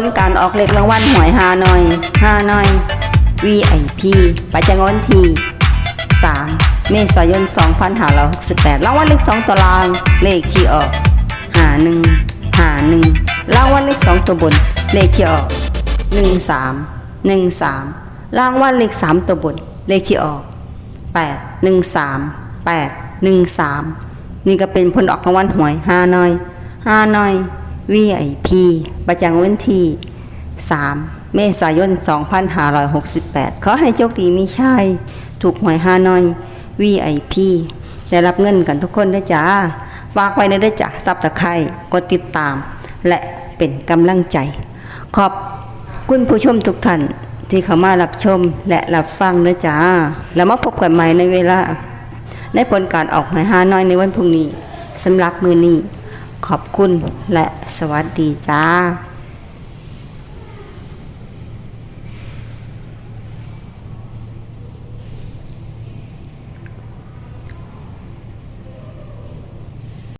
ลการออกเลขรางวัลหวยฮานอยฮานอย VIP ประจำวันที่ 3 เมษายน 2568 รางวัลเลข 2 ตัวราง เลขที่ออกหาหนึ่งหาหนึ่งรางวัลเลข 2 ตัวบน เลขที่ออก 13 13 รางวัลเลข 3 ตัวบน เลขที่ออก 8 1 3 8 1 3 นี่ก็เป็นผลออกรางวัลหวยฮานอยฮานอย VIP ประจำวันที่ 3 เมษายน 2568 ขอให้โชคดีมีชัยถูกหวยฮาน้อย VIP ได้รับเงินกันทุกคนด้วยจ้าฝากไว้ในด้วยจ้ะซับตะไคร่กดติดตาม และเป็นกำลังใจ ขอบคุณผู้ชมทุกท่านที่เข้ามารับชมและรับฟังด้วยจ้า แล้วมาพบกันใหม่ในเวลา ในผลการออกหมายห้าน้อยในวันพรุ่งนี้สำหรับมือนี้ ขอบคุณและสวัสดีจ้า